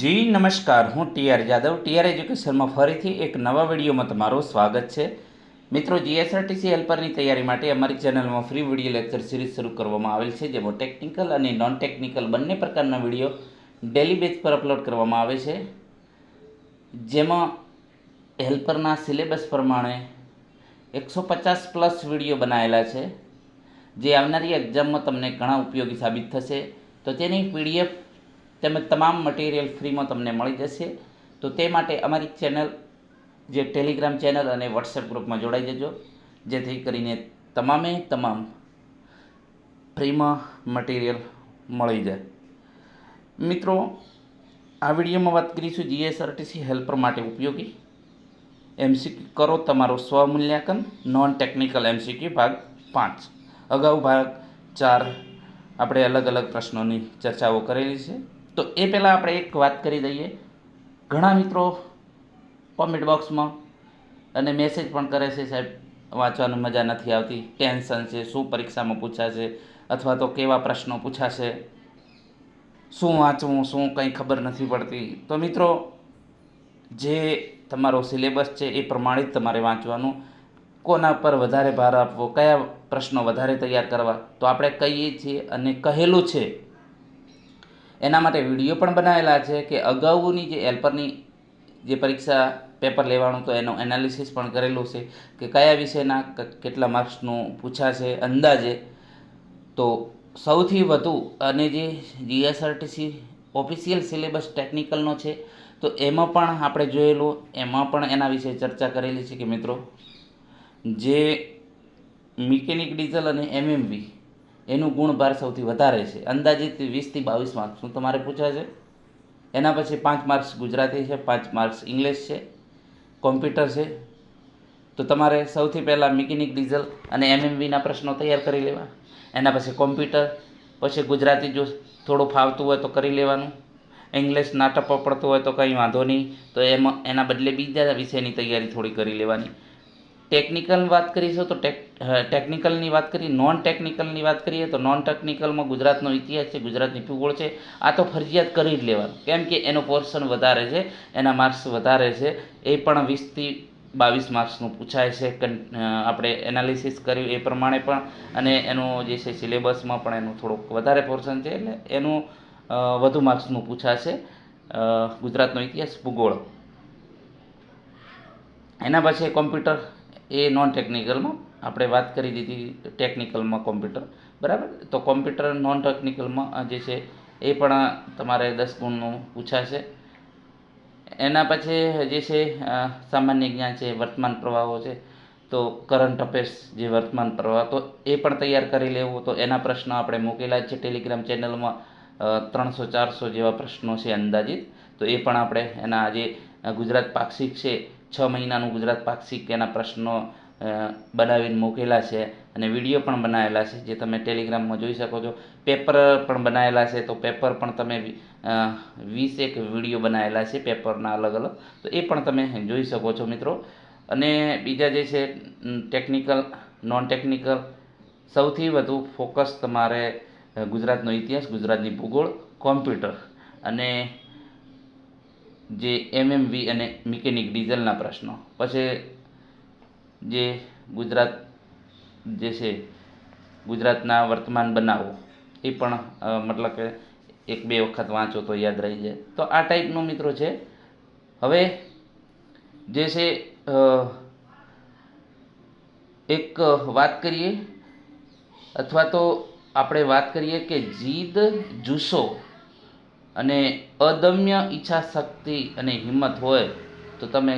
જી, નમસ્કાર. હું TR Jadav. TR એજ્યુકેશનમાં ફરીથી એક નવા વિડીયોમાં તમારું સ્વાગત છે. મિત્રો, જીએસઆરટીસી હેલ્પરની તૈયારી માટે અમારી ચેનલમાં ફ્રી વીડિયો લેક્ચર સિરીઝ શરૂ કરવામાં આવેલ છે, જેમાં ટેકનિકલ અને નોન ટેકનિકલ બંને પ્રકારના વીડિયો ડેલી બેઝ પર અપલોડ કરવામાં આવે છે. જેમાં હેલ્પરના સિલેબસ પ્રમાણે એકસો પચાસ પ્લસ વીડિયો બનાવેલા છે. જે આવનારી એક્ઝામમાં તમને ઘણા ઉપયોગી સાબિત થશે. તો તેની પીડીએફ તેમજ તમામ મટીરિયલ ફ્રીમાં તમને મળી જશે. તો તે માટે અમારી ચેનલ જે ટેલિગ્રામ ચેનલ અને વોટ્સએપ ગ્રુપમાં જોડાઈ જજો. જેથી કરીને તમામે તમામ ફ્રીમાં મટીરિયલ મળી જાય. મિત્રો, આ વિડીયોમાં વાત કરીશું જીએસઆરટીસી હેલ્પર માટે ઉપયોગી. એમસીક્યુ કરો તમારું સ્વમૂલ્યાંકન નોન ટેકનિકલ એમસીક્યુ ભાગ પાંચ. અગાઉ ભાગ ચાર આપણે અલગ અલગ પ્રશ્નોની ચર્ચાઓ કરેલી છે. તો એ પહેલાં આપણે એક વાત કરી દઈએ. ઘણા મિત્રો કોમેન્ટ બોક્સમાં અને મેસેજ પણ કરે છે, સાહેબ, વાંચવાની મજા નથી આવતી. ટેન્શન છે, શું પરીક્ષામાં પૂછાશે અથવા તો કેવા પ્રશ્નો પૂછાશે? શું વાંચવું, શું કંઈ ખબર નથી પડતી? તો મિત્રો, જે તમારો સિલેબસ છે એ પ્રમાણે જ તમારે વાંચવાનું. કોના પર વધારે ભાર આપવો, કયા પ્રશ્નો વધારે તૈયાર કરવા, તો આપણે કહીએ છીએ અને કહેલું છે એના માટે વીડિયો પણ બનાવેલા છે કે અગાઉની જે હેલ્પરની જે પરીક્ષા પેપર લેવાનું તો એનું એનાલિસિસ પણ કરેલું છે કે કયા વિષયના કેટલા માર્ક્સનું પૂછાશે, અંદાજે. તો સૌથી વધુ અને જે જીએસઆરટીસી ઓફિશિયલ સિલેબસ ટેકનિકલનો છે, તો એમાં પણ આપણે જોયેલું, એમાં પણ એના વિશે ચર્ચા કરેલી છે કે મિત્રો, જે મિકેનિક ડીઝલ અને એમએમવી એનું ગુણભાર સૌથી વધારે છે. અંદાજિત વીસથી બાવીસ માર્ક્સનું તમારે પૂછ્યા છે? એના પછી પાંચ માર્ક્સ ગુજરાતી છે, પાંચ માર્ક્સ ઇંગ્લિશ છે, કોમ્પ્યુટર છે. તો તમારે સૌથી પહેલાં મિકેનિક ડીઝલ અને એમએમવીના પ્રશ્નો તૈયાર કરી લેવા. એના પછી કોમ્પ્યુટર, પછી ગુજરાતી જો થોડું ફાવતું હોય તો કરી લેવાનું. ઇંગ્લિશ નાટક પડતું હોય તો કંઈ વાંધો નહીં. તો એમાં, એના બદલે બીજા વિષયની તૈયારી થોડી કરી લેવાની. ટેકનિકલ વાત કરીશું તો ટેક ટેકનિકલની વાત કરીએ નોન ટેકનિકલની વાત કરીએ તો નોન ટેકનિકલમાં ગુજરાતનો ઇતિહાસ છે, ગુજરાતની ભૂગોળ છે, આ તો ફરજિયાત કરી જ લેવાનું. કેમ કે એનો પોર્શન વધારે છે, એના માર્ક્સ વધારે છે, એ પણ વીસથી બાવીસ માર્ક્સનું પૂછાય છે આપણે એનાલિસિસ કર્યું એ પ્રમાણે પણ, અને એનું જે છે સિલેબસમાં પણ એનું થોડુંક વધારે પોર્શન છે, એટલે એનું વધુ માર્ક્સનું પૂછાશે ગુજરાતનો ઇતિહાસ ભૂગોળ. એના પછી કોમ્પ્યુટર એ નોન ટેકનિકલમાં આપણે વાત કરી દીધી ટેકનિકલમાં કોમ્પ્યુટર બરાબર? તો કોમ્પ્યુટર નોન ટેકનિકલમાં જે છે, એ પણ તમારે દસ ગુણનું પૂછાશે. એના પછી, જે છે સામાન્ય જ્ઞાન છે, વર્તમાન પ્રવાહો છે, તો કરંટ અફેર્સ જે વર્તમાન પ્રવાહ, તો એ પણ તૈયાર કરી લેવું, તો એના પ્રશ્નો આપણે મૂકેલા છે ટેલિગ્રામ ચેનલમાં ત્રણસો, ચારસો જેવા પ્રશ્નો છે અંદાજિત. તો એ પણ આપણે એના જે ગુજરાત પાક્ષિક છે છ મહિનાનું ગુજરાત પાક્ષિક એના પ્રશ્નો બનાવીને મૂકેલા છે અને વીડિયો પણ બનાવેલા છે, જે તમે ટેલિગ્રામમાં જોઈ શકો છો. પેપર પણ બનાવેલા છે, તો પેપર પણ તમે વીસ એક વીડિયો બનાવેલા છે પેપરના અલગ અલગ, તો એ પણ તમે જોઈ શકો છો મિત્રો. અને બીજા જે છે ટેકનિકલ નોન ટેકનિકલ સૌથી વધુ ફોકસ તમારે ગુજરાતનો ઇતિહાસ, ગુજરાતની ભૂગોળ, કોમ્પ્યુટર. અને જે એમએમવી અને મિકેનિક ડીઝલના પ્રશ્નો. પછી જે ગુજરાત જે છે, ગુજરાતના વર્તમાન બનાવો, એ પણ મતલબ કે એક બે વખત વાંચો તો યાદ રહી જાય. તો આ ટાઈપનું મિત્રો છે. હવે જે છે એક વાત કરીએ, અથવા તો આપણે વાત કરીએ કે જીદ જુસ્સો અને અદમ્ય ઈચ્છા શક્તિ અને હિંમત હોય તો તમે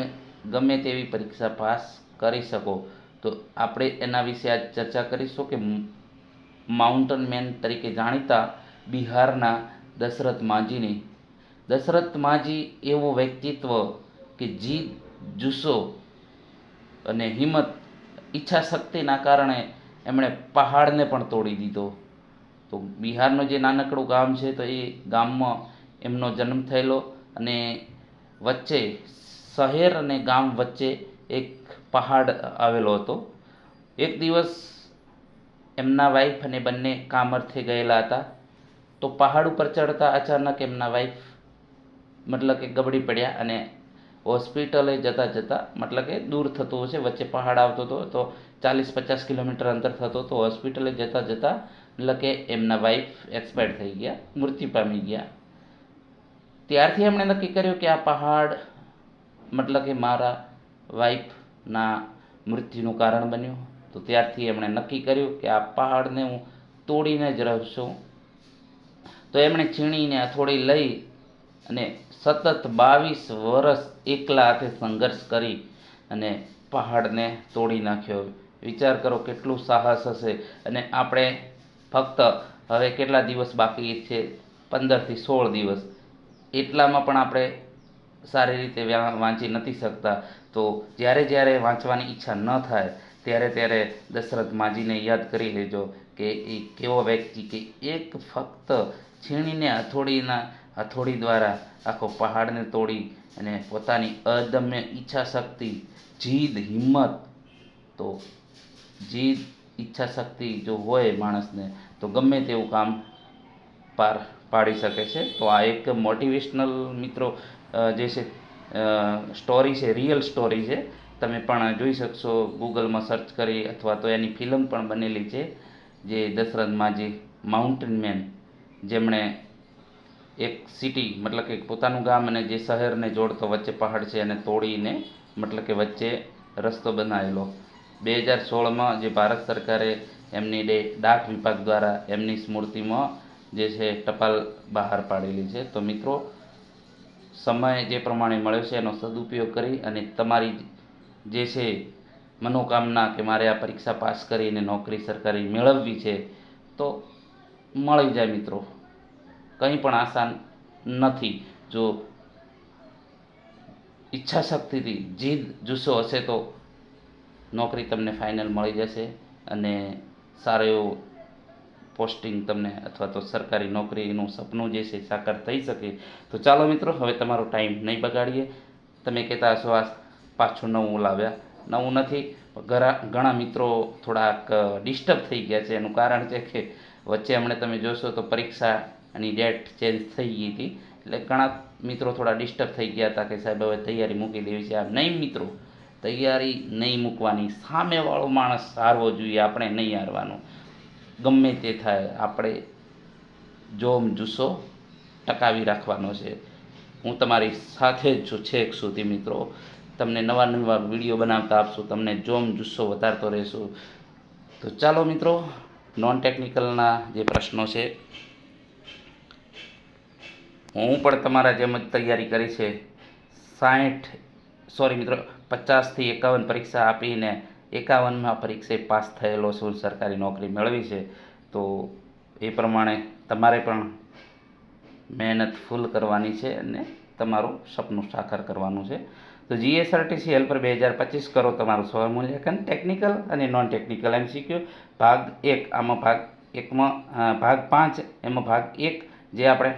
ગમે તેવી પરીક્ષા પાસ કરી શકો. તો આપણે એના વિશે આજ ચર્ચા કરીશું કે માઉન્ટન મેન તરીકે જાણીતા બિહારના દશરથ માંઝીની દશરથ માજી એવું વ્યક્તિત્વ કે જીદ જુસ્સો અને હિંમત ઈચ્છા શક્તિના કારણે એમણે પહાડને પણ તોડી દીધો. તો બિહારનો જે નાનકડું ગામ છે તો એ ગામમાં એમનો જન્મ થયેલો અને વચ્ચે શહેર અને ગામ વચ્ચે એક પહાડ આવેલો હતો. એક દિવસ એમના વાઈફ અને બંને કામ અર્થે ગયેલા હતા. તો પહાડ ઉપર ચડતા અચાનક એમના વાઈફ મતલબ કે ગબડી પડ્યા અને હોસ્પિટલે જતાં જતાં મતલબ કે દૂર થતું હશે, વચ્ચે પહાડ આવતો હતો તો ચાલીસ પચાસ કિલોમીટર અંતર થતો તો હોસ્પિટલે જતાં જતાં મતલબ કે એમના વાઈફ એક્સપાયર થઈ ગયા, મૃત્યુ પામી ગયા. ત્યારથી એમણે નક્કી કર્યું કે આ પહાડ, મતલબ કે મારા વાઈફના મૃત્યુનું કારણ બન્યું. તો ત્યારથી એમણે નક્કી કર્યું કે આ પહાડને હું તોડીને જ રહું તો એમણે છીણીને હથોડી લઈ અને સતત બાવીસ વર્ષ એકલા હાથે સંઘર્ષ કરી અને પહાડને તોડી નાખ્યો. વિચાર કરો કેટલું સાહસ હશે. અને આપણે ફક્ત હવે કેટલા દિવસ બાકી છે? પંદરથી સોળ દિવસ. એટલામાં પણ આપણે સારી રીતે વાંચી નથી શકતા. તો જ્યારે જ્યારે વાંચવાની ઈચ્છા ન થાય, ત્યારે ત્યારે દશરથ માજીને યાદ કરી લેજો કે એ કેવો વ્યક્તિ કે એક ફક્ત છીણીને હથોડીના, હથોડી દ્વારા આખો પહાડને તોડી અને પોતાની અદમ્ય ઈચ્છા શક્તિ જીદ, હિંમત, તો જીદ ઈચ્છા શક્તિ જો હોય માણસને, તો ગમે તેવું કામ પાર પાડી શકે છે. તો આ એક મોટિવેશનલ મિત્રો જે છે સ્ટોરી છે રિયલ સ્ટોરી છે. તમે પણ જોઈ શકશો ગૂગલમાં સર્ચ કરી અથવા તો એની ફિલ્મ પણ બનેલી છે, જે દશરથ માજી માઉન્ટેન મેન જેમણે એક સિટી મતલબ કે પોતાનું ગામ અને જે શહેરને જોડતો વચ્ચે પહાડ છે એને તોડીને, મતલબ કે વચ્ચે રસ્તો બનાવેલો. બે હજાર સોળમાં જે ભારત સરકારે એમની ડે ડાક વિભાગ દ્વારા એમની સ્મૃતિમાં જે છે ટપાલ બહાર પાડેલી છે. તો મિત્રો, સમય જે પ્રમાણે મળ્યો છે એનો સદુપયોગ કરી અને તમારી જે છે મનોકામના કે મારે આ પરીક્ષા પાસ કરીને નોકરી સરકારી મેળવવી છે, તો મળી જાય મિત્રો. કંઈ પણ આસાન નથી. જો ઈચ્છા શક્તિથી જીદ જુસ્સો હશે તો નોકરી તમને ફાઇનલ મળી જશે અને સારો એવો પોસ્ટિંગ તમને અથવા તો સરકારી નોકરીનું સપનું જે છે સાકાર થઈ શકે. તો ચાલો મિત્રો, હવે તમારો ટાઈમ નહીં બગાડીએ. તમે કહેતા હશો, આ પાછું નવું લાવ્યા. નવું નથી. ઘણા ઘણા મિત્રો થોડાક ડિસ્ટર્બ થઈ ગયા છે. એનું કારણ છે કે વચ્ચે હમણાં તમે જોશો તો પરીક્ષાની ડેટ ચેન્જ થઈ ગઈ હતી. એટલે ઘણા મિત્રો થોડા ડિસ્ટર્બ થઈ ગયા હતા કે સાહેબ હવે તૈયારી મૂકી દેવી છે. આમ નહીં મિત્રો. તૈયારી નહીં મૂકવાની. સામેવાળો માણસ હારવો જોઈએ, આપણે નહીં હારવાનું. ગમે તે થાય, આપણે જોમ જુસ્સો ટકાવી રાખવાનો છે. હું તમારી સાથે જ છું, છેક સુધી મિત્રો. તમને નવા નવા વીડિયો બનાવતા આપશું, તમને જોમ જુસ્સો વધારતો રહેશું. તો ચાલો મિત્રો નોન ટેકનિકલના જે પ્રશ્નો છે, હું પણ તમારા જેમ જ તૈયારી કરી છે. સાઠ સોરી મિત્રો પચાસથી એકાવન પરીક્ષા આપીને એકાવનમાં પરીક્ષે પાસ થયેલો છું, સરકારી નોકરી મેળવી છે. તો એ પ્રમાણે તમારે પણ મહેનત ફૂલ કરવાની છે અને તમારું સપનું સાકાર કરવાનું છે. તો જીએસઆરટીસી હેલ્પર બે હજાર પચીસ કરો તમારું સ્વમૂલ્યાંકન ટેકનિકલ અને નોન ટેકનિકલ એમ શીખ્યો ભાગ એક, આમાં ભાગ એકમાં ભાગ પાંચ, એમાં ભાગ એક, જે આપણે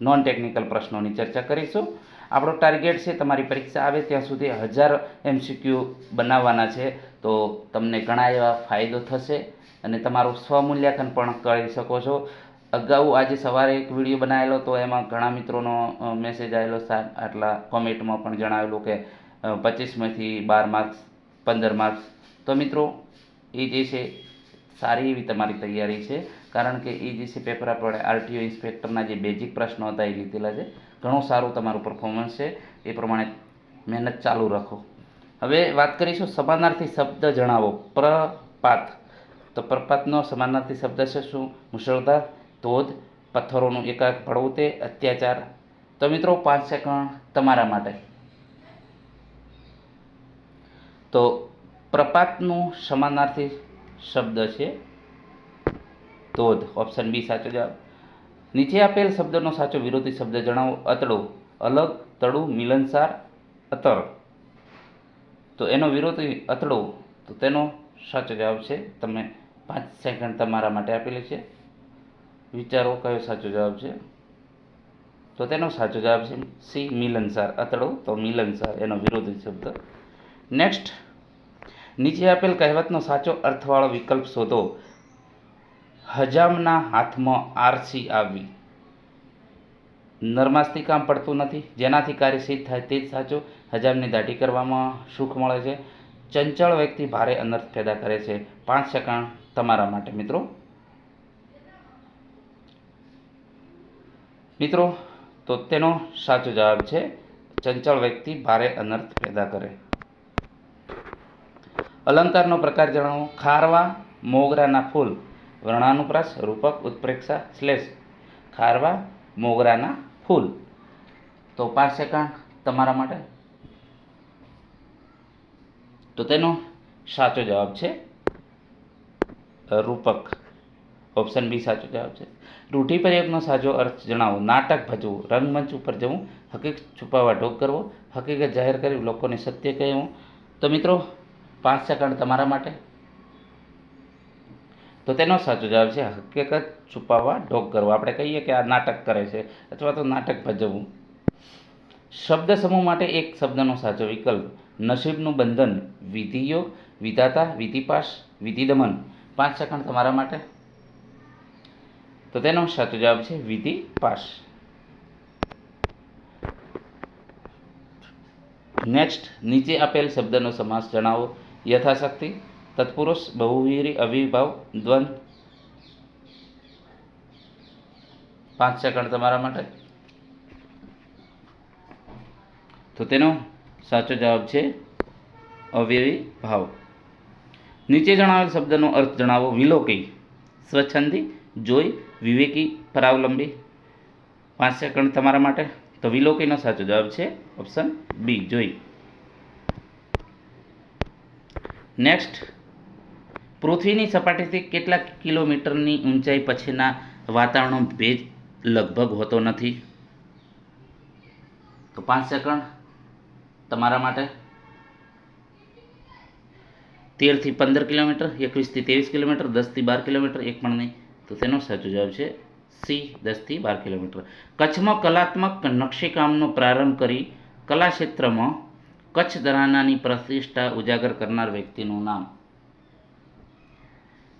નોન ટેકનિકલ પ્રશ્નોની ચર્ચા કરીશું. આપણો ટાર્ગેટ છે, તમારી પરીક્ષા આવે ત્યાં સુધી હજાર એમસીક્યુ બનાવવાના છે. તો તમને ઘણા એવા ફાયદો થશે અને તમારું સ્વમૂલ્યાંકન પણ કરી શકો છો. અગાઉ આજે સવારે એક વીડિયો બનાવેલો, તો એમાં ઘણા મિત્રોનો મેસેજ આવેલો સાહેબ, આટલા કોમેન્ટમાં પણ જણાવેલું કે પચીસમાંથી બાર માર્ક્સ પંદર માર્ક્સ તો મિત્રો, એ જે છે, સારી એવી તમારી તૈયારી છે. કારણ કે એ જે છે પેપર આપણે આરટીઓ ઇન્સ્પેક્ટરના જે બેઝિક પ્રશ્નો હતા, એ લીધેલા છે. ઘણું સારું તમારું પરફોર્મન્સ છે. એ પ્રમાણે મહેનત ચાલુ રાખો. હવે વાત કરીશું સમાનાર્થી શબ્દ જણાવો. પ્રપાત. તો પ્રપાતનો સમાનાર્થી શબ્દ છે શું? મુશળધાર, ધોધ, પથ્થરોનું એકાક પડવું તે અત્યાચાર. તો મિત્રો, પાંચ સેકન્ડ તમારા માટે. તો પ્રપાતનું સમાનાર્થી શબ્દ છે ધોધ. ઓપ્શન બી સાચો જવાબ. નીચે આપેલ શબ્દનો સાચો વિરોધી શબ્દ જણાવો. અતડો અલગ તડું મિલનસાર, અતર. તો એનો વિરોધી અતડો તો તેનો સાચો જવાબ છે. તમે પાંચ સેકન્ડ તમારા માટે આપેલી છે. વિચારો કયો સાચો જવાબ છે. તો તેનો સાચો જવાબ છે સી, મિલનસાર. અતડો તો મિલનસાર, એનો વિરોધી શબ્દ. નેક્સ્ટ, નીચે આપેલ કહેવતનો સાચો અર્થવાળો વિકલ્પ શોધો. હજામના હાથમાં આરસી આવી. નરમાસથી કામ પડતું નથી. જેનાથી કાર્ય સિદ્ધ થાય તે જ સાચું. હજામની દાઢી કરવામાં સુખ મળે છે. ચંચળ વ્યક્તિ ભારે અનર્થ પેદા કરે છે. પાંચ સેકન્ડ તમારા માટે, મિત્રો. મિત્રો, તો તેનો સાચો જવાબ છે, ચંચળ વ્યક્તિ ભારે અનર્થ પેદા કરે. અલંકારનો પ્રકાર જણાવો. ખારવા, મોગરાના ફૂલ. વર્ણાનુપ્રાસ, રૂપક, ઉત્પ્રેક્ષા, શ્લેષ, ખારવા, મોગરાના ફૂલ. તો પાંચ સેકન્ડ તમારા માટે? તો તેનો સાચો જવાબ છે રૂપક. ઓપ્શન બી સાચો જવાબ છે. રૂઢિપ્રયોગનો સાચો અર્થ જણાવો. નાટક ભજવું, રંગમંચ ઉપર જવું હકીકત છુપાવવા ઢોક કરવો, હકીકત જાહેર કરી લોકોને સત્ય કહેવું. તો મિત્રો, પાંચ સેકન્ડ તમારા માટે? તો તેનો સાચો જવાબ છે હકીકત છુપાવવા ઢોક કરવો. આપણે કહીએ કે આ નાટક કરે છે અથવા તો નાટક ભજવવું. શબ્દ સમૂહ માટે એક શબ્દનો સાચો વિકલ્પ. નસીબનું બંધન વિધિયોગ વિધાતા વિધિપાસ વિધિદમન. પાંચ સેકન્ડ તમારા માટે. તો તેનો સાચો જવાબ છે વિધિ પાસ નેક્સ્ટ નીચે આપેલ શબ્દનો સમાસ જણાવો. યથાશક્તિ તત્પુરુષ, બહુવીરી, અવિભાવ, દ્વંદ. પાંચ સેકન્ડ તમારા માટે. તો તેનો સાચો જવાબ છે અવ્યવી ભાવ નીચે જણાવેલ શબ્દનો અર્થ જણાવો વિલોકી. સ્વચ્છંદી, જોઈ, વિવેકી, પરાવલંબી. પાંચ સેકન્ડ તમારા માટે. તો વિલોકીનો સાચો જવાબ છે ઓપ્શન બી, જોઈ. નેક્સ્ટ પૃથ્વીની સપાટીથી કેટલા કિલોમીટરની ઊંચાઈ પછીના વાતાવરણનો ભેજ લગભગ હોતો નથી. તો પાંચ સેકન્ડ તમારા માટે. તેરથી પંદર કિલોમીટર, એકવીસથી ત્રેવીસ કિલોમીટર, દસથી બાર કિલોમીટર, એક પણ નહીં. તો તેનો સાચો જવાબ છે સી, દસથી બાર કિલોમીટર. કચ્છમાં કલાત્મક નકશીકામનો પ્રારંભ કરી કલા ક્ષેત્રમાં કચ્છ દરાનાની પ્રતિષ્ઠા ઉજાગર કરનાર વ્યક્તિનું નામ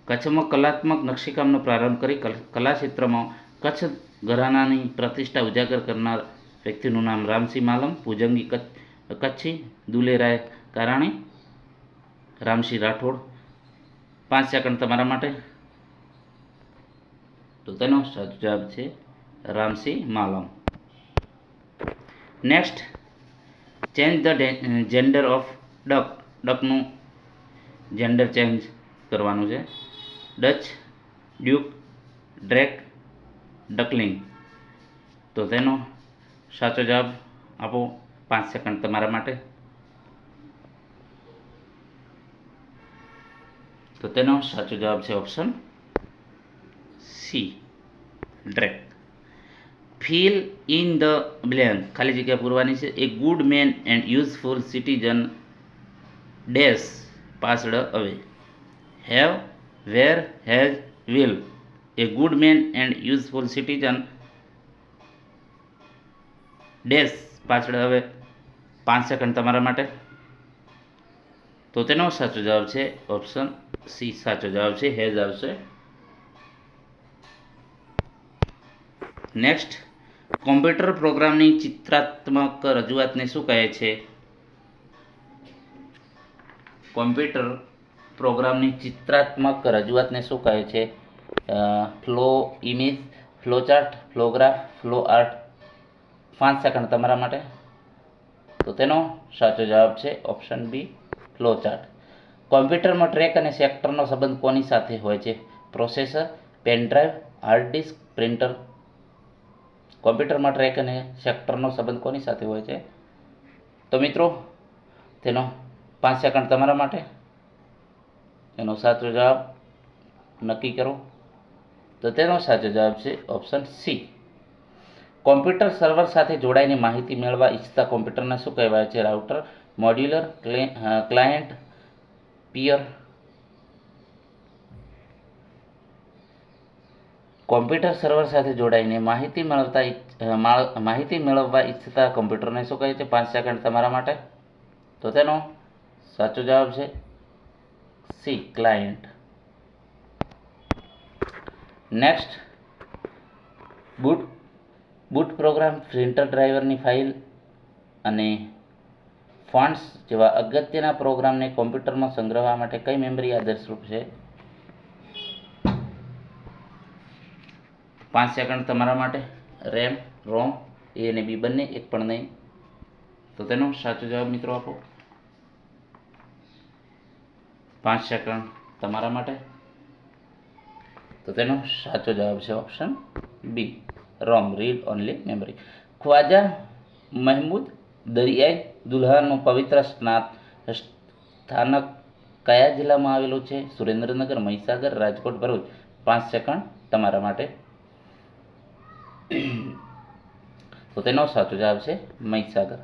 કચ્છમાં કલાત્મક નકશીકામનો પ્રારંભ કરી કલ- ક્ષેત્રમાં કચ્છ ઘરાનાની પ્રતિષ્ઠા ઉજાગર કરનાર વ્યક્તિનું નામ રામસિંહ માલમ, પૂજંગી કચ્છ કચ્છી દુલેરાય કારાણી, રામસિંહ રાઠોડ. પાંચ સેકન્ડ તમારા માટે. તો તેનો સાચો જવાબ છે Ramsinh Malam. Next change the gender of duck ડકનું gender change કરવાનું છે. ડચ ડ્યુક ડ્રેક ડકલિંગ તો તેનો સાચો જવાબ આપો પાંચ સેકન્ડ તમારા માટે. તો તેનો સાચો જવાબ છે option C drake fill in the blank ખાલી જગ્યા પૂરવાની છે. A good man and useful citizen dash passed away have were has will a good man and useful citizen dash પાછળ હવે પાંચ સેકન્ડ તમારા માટે. તો તેનો સાચો જવાબ છે ઓપ્શન સી સાચો જવાબ છે હેઝ આવશે. નેક્સ્ટ કોમ્પ્યુટર પ્રોગ્રામની ચિત્રાત્મક રજૂઆતને શું કહે છે? કોમ્પ્યુટર પ્રોગ્રામની ચિત્રાત્મક રજૂઆતને શું કહે છે? Flow image flow chart flowgraph flow art પાંચ સેકન્ડ તમારા માટે. તો તેનો સાચો જવાબ છે ઓપ્શન બી ફ્લો ચાર્ટ કોમ્પ્યુટરમાં ટ્રેક અને સેક્ટરનો સંબંધ કોની સાથે હોય છે? Processor pendrive hard disk printer કોમ્પ્યુટરમાં ટ્રેક અને સેક્ટરનો સંબંધ કોની સાથે હોય છે? તો મિત્રો, તેનો પાંચ સેકન્ડ તમારા માટે. એનો સાચો જવાબ નક્કી કરો. તો તેનો સાચો જવાબ છે ઓપ્શન સી કોમ્પ્યુટર સર્વર સાથે જોડાઈને માહિતી મેળવવા ઈચ્છતા કોમ્પ્યુટરને શું કહેવાય છે? Router modular client peer computer server સાથે જોડાઈને માહિતી મેળવતા માહિતી મેળવવા ઈચ્છતા કોમ્પ્યુટરને શું કહે છે? પાંચ સેકન્ડ તમારા માટે. તો તેનો સાચો જવાબ છે C client next boot boot program printer ડ્રાઈવરની ફાઇલ અને ફોન્ટ્સ જેવા અગત્યના પ્રોગ્રામને કોમ્પ્યુટરમાં સંગ્રહવા માટે કઈ મેમરી આદર્શરૂપ છે? પાંચ સેકન્ડ તમારા માટે. રેમ રોમ એ અને બી બંને એક પણ નહીં. તો તેનો સાચો જવાબ મિત્રો આપો. પાંચ સેકન્ડ તમારા માટે? તો તેનો સાચો જવાબ છે option B ROM read only memory Khwaja Mahmud Dariyai દુલ્હાનું પવિત્ર સ્નાત સ્થાનક કયા જિલ્લામાં આવેલું છે? સુરેન્દ્રનગર, મહીસાગર, રાજકોટ, ભરૂચ. પાંચ સેકન્ડ તમારા માટે. તો તેનો સાચો જવાબ છે મહીસાગર.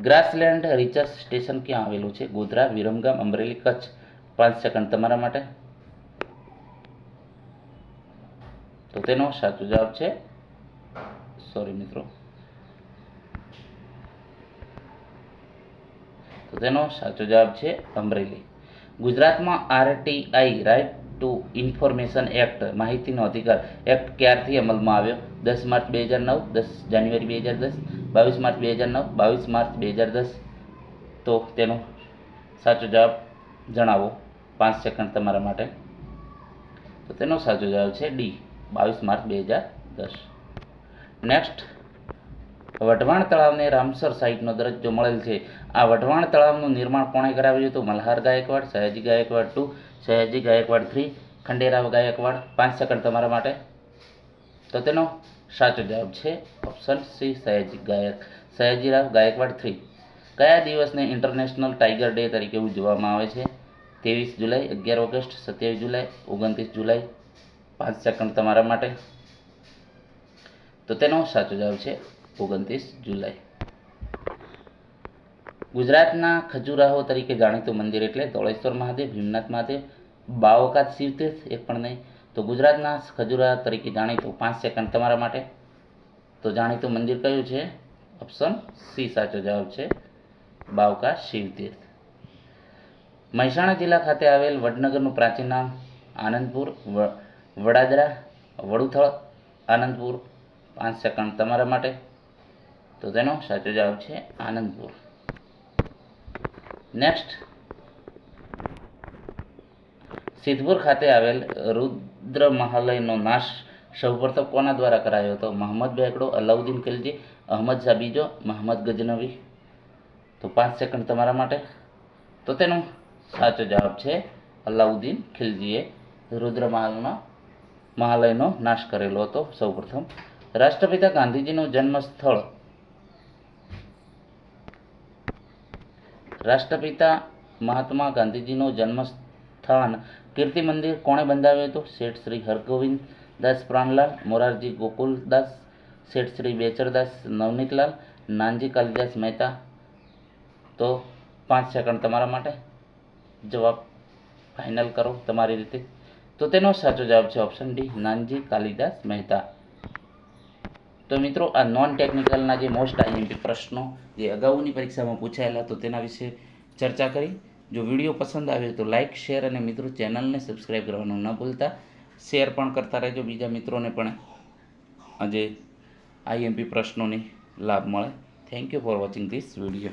ગ્રાસલેન્ડ રિસર્ચ સ્ટેશન ક્યાં આવેલું છે? ગોધરા, વિરમગામ, અમરેલી, કચ્છ. પાંચ સેકન્ડ તમારા માટે. તો તેનો સાચો જવાબ છે સોરી મિત્રો. તો તેનો સાચો જવાબ છે અમરેલી. ગુજરાતમાં RTI right to information act, માહિતીનો અધિકાર એક્ટ ક્યારથી અમલમાં આવ્યો? દસ માર્ચ બે હજાર નવ, દસ જાન્યુઆરી બે હજાર દસ, બાવીસ માર્ચ બે હજાર નવ, બાવીસ માર્ચ બે હજાર દસ. તો તેનો સાચો જવાબ જણાવો પાંચ સેકન્ડ તમારા માટે. તો તેનો સાચો જવાબ છે ડી, બાવીસ માર્ચ બે હજાર દસ. નેક્સ્ટ વઢવાણ તળાવને રામસર સાઇટનો દરજ્જો મળેલ છે. આ વઢવાણ તળાવનું નિર્માણ કોણે કરાવ્યું હતું? Malhar Gaikwad, Sayaji Gaikwad two, Sayaji Gaikwad three, Khanderao Gaikwad. પાંચ સેકન્ડ તમારા માટે. તો તેનો સાચો જવાબ છે ઓપ્શન સી, સયાજી ગાયક, સયાજીરાવ ગાયકવાડ થ્રી. કયા દિવસને ઇન્ટરનેશનલ ટાઈગર ડે તરીકે ઉજવવામાં આવે છે? ત્રેવીસ જુલાઈ, અગિયાર ઓગસ્ટ, સત્યાવીસ જુલાઈ, ઓગણત્રીસ જુલાઈ. પાંચ સેકન્ડ તમારા માટે. તો તેનો સાચો જવાબ છે ઓગણત્રીસ જુલાઈ. ગુજરાતના ખજુરાહો તરીકે જાણીતું મંદિર એટલે ધોળેશ્વર મહાદેવ, ભીમનાથ મહાદેવ, બાવકાત શિવતીર્થ એક પણ નહીં. તો ગુજરાતના ખજુરાહ તરીકે જાણીતું, પાંચ સેકન્ડ તમારા માટે. તો જાણીતું મંદિર કયું છે? ઓપ્શન સી સાચો જવાબ છે બાવકા શિવતીર્થ મહેસાણા જિલ્લા ખાતે આવેલ વડનગરનું પ્રાચીન નામ આનંદપુર વડાદરા, વડુથળ, આનંદપુર. પાંચ સેકન્ડ તમારા માટે. તો તેનો સાચો જવાબ છે આનંદપુર. નેક્સ્ટ સિદ્ધપુર ખાતે આવેલ રુદ્ર મહાલયનો નાશ સૌપ્રથમ કોના દ્વારા કરાયો હતો? મોહમ્મદ બેગડો, અલાઉદ્દીન ખિલજી, અહમદ શાહ બીજો મહમદ ગજનવી? તો પાંચ સેકન્ડ તમારા માટે. તો તેનો સાચો જવાબ છે અલાઉદ્દીન ખિલજીએ રુદ્ર મહાલનો મહાલયનો નાશ કરેલો હતો સૌપ્રથમ રાષ્ટ્રપિતા ગાંધીજીનું જન્મ સ્થળ રાષ્ટ્રપિતા મહાત્મા ગાંધીજીનો જન્મસ્થાન કીર્તિ મંદિર કોણે બંધાવ્યું હતું? શેઠ શ્રી હરગોવિંદ દાસ પ્રાણલાલ, મોરારજી ગોકુલદાસ શેઠ શ્રી બેચરદાસ નવનીતલાલ નાનજી કાલિદાસ મહેતા. તો પાંચ સેકન્ડ તમારા માટે. જવાબ ફાઇનલ કરો તમારી રીતે. તો તેનો સાચો જવાબ છે ઓપ્શન ડી નાનજી કાલિદાસ મહેતા. તો મિત્રો, આ નોન ટેકનિકલના જે મોસ્ટ આઈએમપી પ્રશ્નો જે અગાઉની પરીક્ષામાં પૂછાયેલા, તો તેના વિશે ચર્ચા કરી. જો વીડિયો પસંદ આવ્યો તો લાઇક શેર અને મિત્રો ચેનલને સબસ્ક્રાઈબ કરવાનું ન ભૂલતા. શેર પણ કરતા રહેજો. બીજા મિત્રોને પણ આજે આઈએમપી પ્રશ્નોની લાભ મળે. Thank you for watching this video